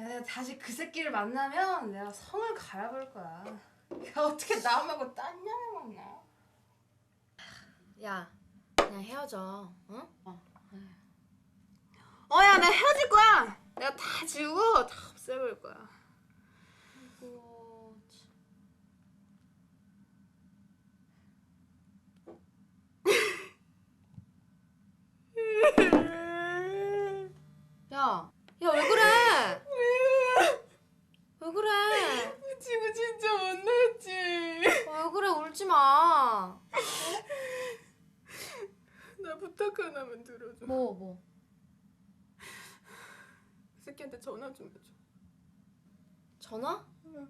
에, 다시 그 새끼를 만나면 내가 성을 갈아볼 거야. 야 어떻게 남하고 딴 년을 만나? 야, 그냥 헤어져. 응? 어야 나 헤어질 거야. 내가 다 지우고 다 없애버릴 거야. 아이고, 참. 야, 야 왜 그래? 왜 그래? 지금 진짜 못났지. 왜 그래 울지 마. 나 부탁 하나만 들어줘. 뭐 뭐? 그 새끼한테 전화 좀 해줘. 전화? 자.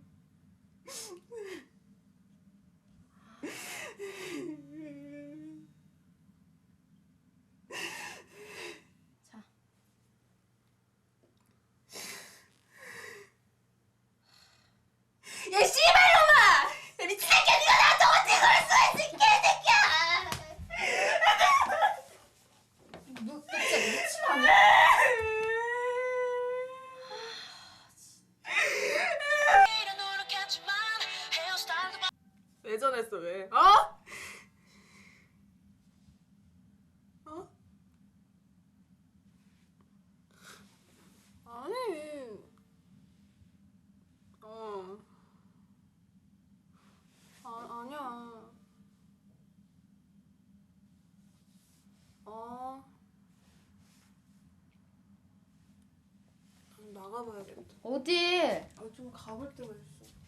왜? 어? 어? 아니 어 아, 아니야 어 나가봐야겠다 어디? 아, 좀 가볼 데가 있어